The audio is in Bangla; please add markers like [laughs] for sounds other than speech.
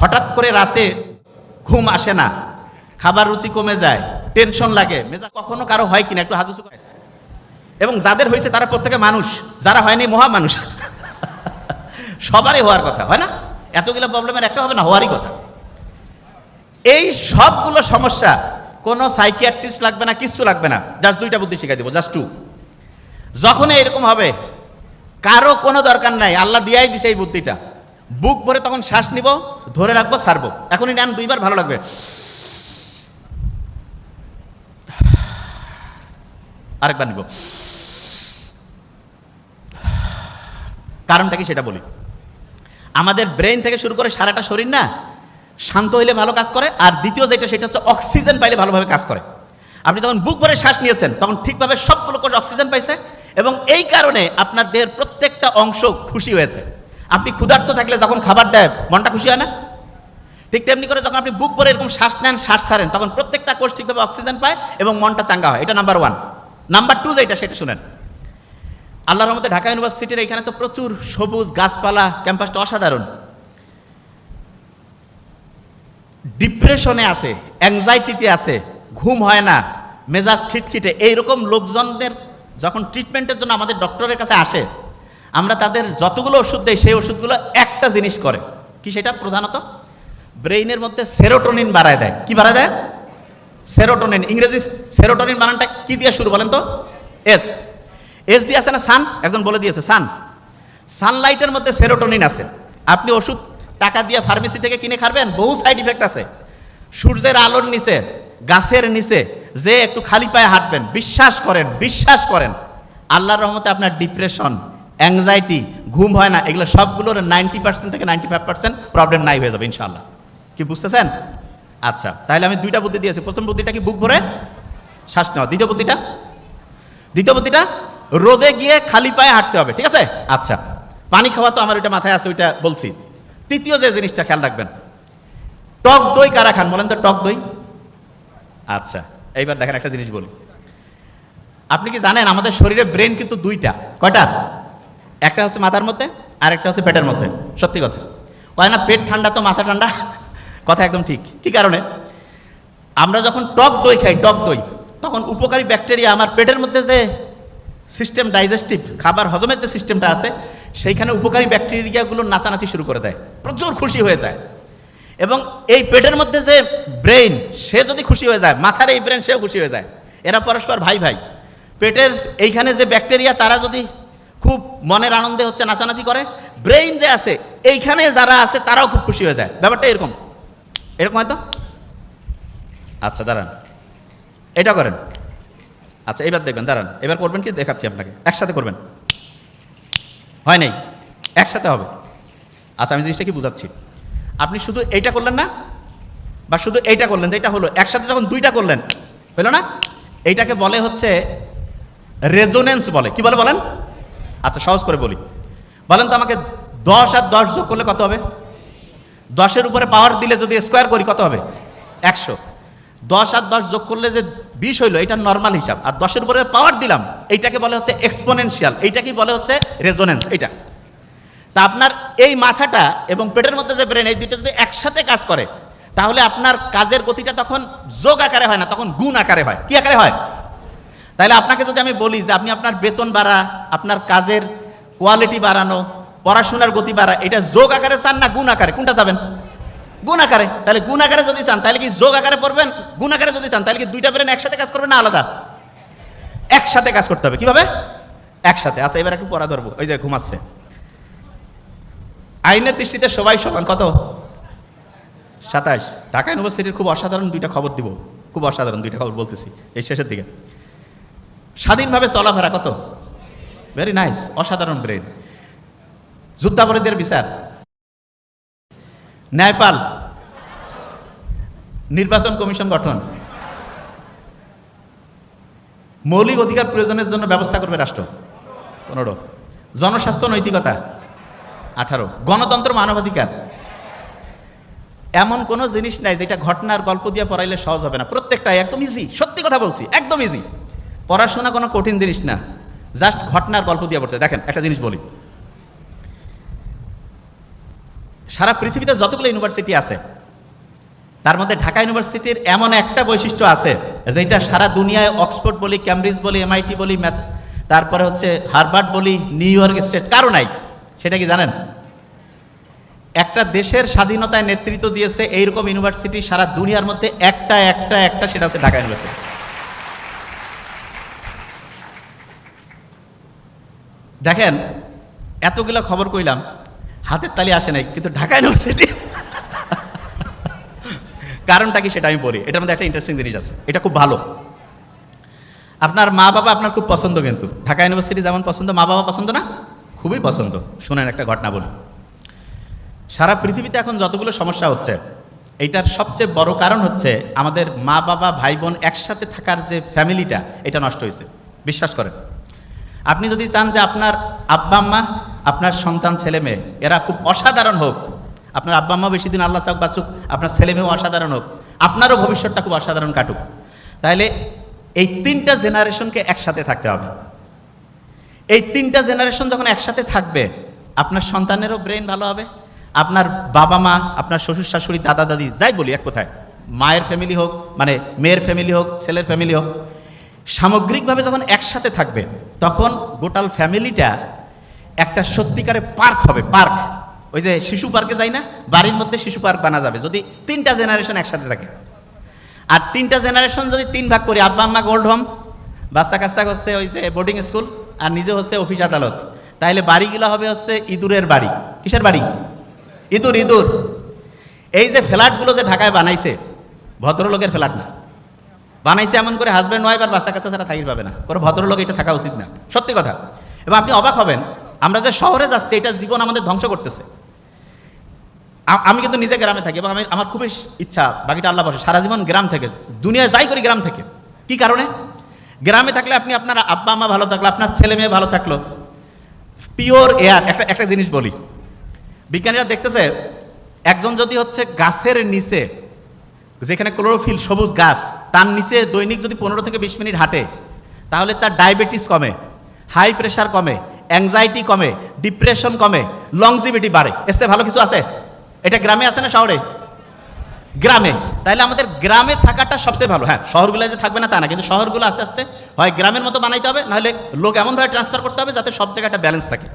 হঠাৎ করে রাতে ঘুম আসে না, খাবার রুচি কমে যায় টেনশন লাগে মেজা কখনো কারও হয় কিনা একটু উঁচু এবং যাদের হয়েছে তারা প্রত্যেকে মানুষ, যারা হয়নি মহা মানুষ [laughs] সবারই হওয়ার কথা, হয় না? এতগুলো প্রবলেমের একটা হবে না, হওয়ারই কথা। এই সবগুলো সমস্যা কোনো সাইকিয়াট্রিস্ট লাগবে না, কিচ্ছু লাগবে না জাস্ট দুইটা বুদ্ধি শিখাই দেবো জাস্ট টু যখনই এরকম হবে, কারও কোনো দরকার নাই, আল্লাহ দিয়াই দিছে এই বুদ্ধিটা। বুক ভরে তখন শ্বাস নিব, ধরে রাখব ছাড়বো এখনই নেন, দুইবার ভালো লাগবে। আরেকবার নিব। কারণটা কি সেটা বলি। আমাদের ব্রেন থেকে শুরু করে সারাটা শরীর না, শান্ত হইলে ভালো কাজ করে, আর দ্বিতীয় যেটা সেটা হচ্ছে অক্সিজেন পাইলে ভালোভাবে কাজ করে। আপনি যখন বুক ভরে শ্বাস নিয়েছেন, তখন ঠিকভাবে সবগুলো কোষ অক্সিজেন পাইছে, এবং এই কারণে আপনার দেহের প্রত্যেকটা অংশ খুশি হয়েছে। আপনি ক্ষুধার্ত থাকলে যখন খাবার দেয়, মনটা খুশি হয় না? ঠিক তেমনি করে যখন আপনি বুক ভরে এরকম শ্বাস নেন, শ্বাস ছাড়েন, তখন প্রত্যেকটা কোষ ঠিকভাবে অক্সিজেন পায় এবং মনটা চাঙ্গা হয়। এটা নাম্বার ওয়ান নাম্বার টু যেটা, সেটা শুনেন। আল্লাহর রহমতে ঢাকা ইউনিভার্সিটির এখানে তো প্রচুর সবুজ গাছপালা ক্যাম্পাসটা অসাধারণ। ডিপ্রেশনে আছে অ্যাংজাইটিতে আছে, ঘুম হয় না, মেজাজ খিটখিটে। এইরকম লোকজনদের যখন ট্রিটমেন্টের জন্য আমাদের ডক্টরের কাছে আসে আমরা তাদের যতগুলো ওষুধ দেই, সেই ওষুধগুলো একটা জিনিস করে। কি সেটা প্রধানত? ব্রেইনের মধ্যে সেরোটোনিন বাড়ায় দেয়। কি বাড়ায় দেয়? সেরোটোনিন। ইংরেজি সেরোটোনিন বানানটা কি দিয়ে শুরু বলেন তো? এস। এস দিয়ে আছে না সান? একজন বলে দিয়েছে, সান। সানলাইটের মধ্যে সেরোটোনিন আছে। আপনি ওষুধ টাকা দিয়ে ফার্মেসি থেকে কিনে খাবেন, বহু সাইড ইফেক্ট আছে। সূর্যের আলোর নিচে, গাছের নিচে, যে একটু খালি পায়ে হাঁটবেন, বিশ্বাস করেন বিশ্বাস করেন। আল্লাহর রহমতে আপনার ডিপ্রেশন অ্যাংজাইটি ঘুম হয় না, এগুলো সবগুলোর নাইনটি পার্সেন্ট থেকে নাইনটি ফাইভ পার্সেন্ট প্রবলেম নাই হয়ে যাবে, ইনশাআল্লাহ। কি বুঝতেছেন? আচ্ছা তাহলে আমি দুইটা বুদ্ধি দিয়েছি। প্রথম বুদ্ধিটা কি, বুক ভরে? শ্বাস নেওয়া। দ্বিতীয় বুদ্ধিটা? দ্বিতীয় বুদ্ধিটা, রোদে গিয়ে খালি পায়ে হাঁটতে হবে, ঠিক আছে? আচ্ছা পানি খাওয়া তো আমার ওইটা মাথায় আছে, ওইটা বলছি। তৃতীয় যে জিনিসটা খেয়াল রাখবেন, টক দই কারা খান? বলেন তো, টক দই? আচ্ছা এইবার দেখেন একটা জিনিস বলি। আপনি কি জানেন, আমাদের শরীরে ব্রেন কিন্তু দুইটা। কয়টা? একটা হচ্ছে মাথার মধ্যে আর একটা হচ্ছে পেটের মধ্যে। সত্যি কথা। কয় না, পেট ঠান্ডা তো মাথা ঠান্ডা? কথা একদম ঠিক। কি কারণে? আমরা যখন টক দই খাই, টক দই, তখন উপকারী ব্যাকটেরিয়া আমার পেটের মধ্যে যে সিস্টেম ডাইজেস্টিভ খাবার হজমের যে সিস্টেমটা আছে, সেইখানে উপকারী ব্যাকটেরিয়াগুলো নাচানাচি শুরু করে দেয়। প্রচুর খুশি হয়ে যায়। এবং এই পেটের মধ্যে যে ব্রেন সে যদি খুশি হয়ে যায়, মাথার এই ব্রেন সেও খুশি হয়ে যায়। এরা পরস্পর ভাই ভাই পেটের এইখানে যে ব্যাকটেরিয়া, তারা যদি খুব মনের আনন্দে হচ্ছে নাচানাচি করে। ব্রেইন যে আছে, এইখানে যারা আছে তারাও খুব খুশি হয়ে যায়। ব্যাপারটা এরকম। এরকম হয়তো আচ্ছা দাঁড়ান। এটা করেন। আচ্ছা এবার দেখবেন, দাঁড়ান। এবার করবেন কি? দেখাচ্ছি আপনাকে। একসাথে করবেন। হয় নাই? একসাথে হবে। আচ্ছা আমি জিনিসটা কি বুঝাচ্ছি? আপনি শুধু এইটা করলেন না, বা শুধু এইটা করলেন, যেটা হলো, একসাথে যখন দুইটা করলেন, হলো না? এইটাকে বলে হচ্ছে রেজোনেন্স বলে। কি বলে বলেন? আচ্ছা সহজ করে বলি। বলেন তো আমাকে দশ আর দশ যোগ করলে কত হবে? দশের উপরে পাওয়ার দিলে যদি স্কোয়ার করি, কত হবে? একশো। দশ আর দশ যোগ করলে যে বিশ হইল, এটা নর্মাল হিসাব। আর দশের উপরে পাওয়ার দিলাম, এইটাকে বলে হচ্ছে এক্সপোনেনশিয়াল এইটাকে বলে হচ্ছে রেজোনেন্স এইটা। তা আপনার এই মাথাটা এবং পেটের মধ্যে যে ব্রেন এই দুইটা যদি একসাথে কাজ করে, তাহলে আপনার কাজের গতিটা তখন যোগ আকারে হয় না, তখন গুণ আকারে হয়। কি আকারে হয়? তাহলে আপনাকে যদি আমি বলি যে আপনি আপনার বেতন বাড়া, আপনার কাজের কোয়ালিটি বাড়ানো, পড়াশোনার গতি বাড়া, এটা যোগ আকারে চান না গুণ আকারে? কোনটা যাবেন গুণ আকারে। তাহলে গুণ আকারে যদি চান তাহলে কি যোগ আকারে পড়বেন? গুণ আকারে যদি চান তাহলে কি দুইটা ব্রেন একসাথে কাজ করবে না আলাদা? একসাথে কাজ করতে হবে। কীভাবে? একসাথে। আচ্ছা এবার একটু পড়া ধরবো। ওই যে ঘুমাচ্ছে। আইনের দৃষ্টিতে সবাই সমান। কত? সাতাশ। ঢাকা ইউনিভার্সিটির খুব অসাধারণ দুইটা খবর দিব। খুব অসাধারণ দুইটা খবর বলতেছি। এই শেষের দিকে। স্বাধীনভাবে চলাফেরা কত? ভেরি নাইস অসাধারণ ব্রেন যুদ্ধাপরাধীদের বিচার। ন্যায়পাল। নির্বাচন কমিশন গঠন। মৌলিক অধিকার প্রয়োজনের জন্য ব্যবস্থা করবে রাষ্ট্র। পনেরো। জনস্বাস্থ্য নৈতিকতা। আঠারো। গণতন্ত্র মানবাধিকার। এমন কোনো জিনিস নাই যেটা ঘটনার গল্প দিয়ে পড়াইলে সহজ হবে না। প্রত্যেকটাই একদম ইজি সত্যি কথা বলছি, একদম ইজি পড়াশোনা কোনো কঠিন জিনিস না। জাস্ট ঘটনার গল্প দিয়ে পড়তে। দেখেন, একটা জিনিস বলি। সারা পৃথিবীতে যতগুলো ইউনিভার্সিটি আছে, তার মধ্যে ঢাকা ইউনিভার্সিটির এমন একটা বৈশিষ্ট্য আছে যেটা সারা দুনিয়ায় অক্সফোর্ড বলি ক্যামব্রিজ বলি এমআইটি বলি, ম্যাথ, তারপরে হচ্ছে হার্ভার্ড বলি, নিউ ইয়র্ক স্টেট, কারও নাই। সেটা কি জানেন? একটা দেশের স্বাধীনতায় নেতৃত্ব দিয়েছে এইরকম ইউনিভার্সিটি সারা দুনিয়ার মধ্যে একটা একটা একটা, সেটা হচ্ছে ঢাকা ইউনিভার্সিটি। দেখেন, এতগুলো খবর কইলাম, হাতের তালি আসে নাই, কিন্তু ঢাকা ইউনিভার্সিটি কারণটা কি সেটা আমি বলি। এটার মধ্যে একটা ইন্টারেস্টিং জিনিস আছে, এটা খুব ভালো। আপনার মা বাবা আপনার খুব পছন্দ কিন্তু। ঢাকা ইউনিভার্সিটি যেমন পছন্দ, মা বাবা পছন্দ না? খুবই পছন্দ। শুনেন একটা ঘটনা বলি। সারা পৃথিবীতে এখন যতগুলো সমস্যা হচ্ছে, এইটার সবচেয়ে বড় কারণ হচ্ছে আমাদের মা বাবা, ভাই বোন একসাথে থাকার যে ফ্যামিলিটা এটা নষ্ট হয়েছে। বিশ্বাস করেন। আপনি যদি চান যে আপনার আব্বা আম্মা, আপনার সন্তান ছেলে মেয়ে, এরা খুব অসাধারণ হোক, আপনার আব্বা আম্মা বেশি দিন আল্লাহ চাক বাঁচুক, আপনার ছেলে মেয়েও অসাধারণ হোক, আপনারও ভবিষ্যৎটা খুব অসাধারণ কাটুক। তাহলে এই তিনটা জেনারেশনকে একসাথে থাকতে হবে। এই তিনটা জেনারেশন যখন একসাথে থাকবে, আপনার সন্তানেরও ব্রেন ভালো হবে, আপনার বাবা মা, আপনার শ্বশুর, শাশুড়ি, দাদা, দাদি, যাই বলি এক কোথায়, মায়ের ফ্যামিলি হোক মানে মেয়ের ফ্যামিলি হোক, ছেলের ফ্যামিলি হোক সামগ্রিকভাবে যখন একসাথে থাকবে, তখন গোটাল ফ্যামিলিটা একটা সত্যিকারে পার্ক হবে, পার্ক। ওই যে শিশু পার্কে যাই না, বাড়ির মধ্যে শিশু পার্ক বানা যাবে, যদি তিনটা জেনারেশন একসাথে থাকে। আর তিনটা জেনারেশন যদি তিন ভাগ করি, আব্বা আম্মা গোল্ড হোম, বাচ্চা কাচ্চা হচ্ছে ওই যে বোর্ডিং স্কুল আর নিজে হচ্ছে অফিস আদালত। তাইলে বাড়িগুলো হবে হচ্ছে ইঁদুরের বাড়ি। কিসের বাড়ি? ইঁদুর ইঁদুর। এই যে ফ্ল্যাটগুলো যে ঢাকায় বানাইছে, ভদ্রলোকের ফ্ল্যাট না। বানাইছে এমন করে হাজব্যান্ড ওয়াইফ আর বাচ্চা কাচ্চা ছাড়া পাবে না। কোনো ভদ্রলোক এটা থাকা উচিত না। সত্যি কথা। এবং আপনি অবাক হবেন, আমরা যে শহরে যাচ্ছি এটা জীবন আমাদের ধ্বংস করতেছে। আমি কিন্তু নিজে গ্রামে থাকি, এবং আমি, আমার খুবই ইচ্ছা, বাকিটা আল্লাহ বসে সারা জীবন গ্রাম থেকে, দুনিয়ায় যাই করি গ্রাম থেকে। কি কারণে? গ্রামে থাকলে আপনি আপনার আব্বা আম্মা ভালো থাকল, আপনার ছেলে মেয়ে ভালো থাকল। পিওর এয়ার, একটা একটা জিনিস বলি। বিজ্ঞানীরা দেখতেছে, একজন যদি হচ্ছে গাছের নিচে, যেখানে ক্লোরোফিল সবুজ গাছ তার নিচে দৈনিক যদি পনেরো থেকে বিশ মিনিট হাঁটে, তাহলে তার ডায়াবেটিস কমে, হাই প্রেশার কমে অ্যাংজাইটি কমে ডিপ্রেশন কমে লংজিভিটি বাড়ে। এসে ভালো কিছু আছে? এটা গ্রামে আছে না শহরে? গ্রামে। তাহলে আমাদের গ্রামে থাকাটা সবচেয়ে ভালো। হ্যাঁ শহরগুলো যে থাকবে না তা না, কিন্তু শহরগুলো আস্তে আস্তে হয় গ্রামের মতো বানাইতে হবে, নাহলে লোক এমনভাবে ট্রান্সফার করতে হবে যাতে সব জায়গায় একটা ব্যালেন্স থাকে।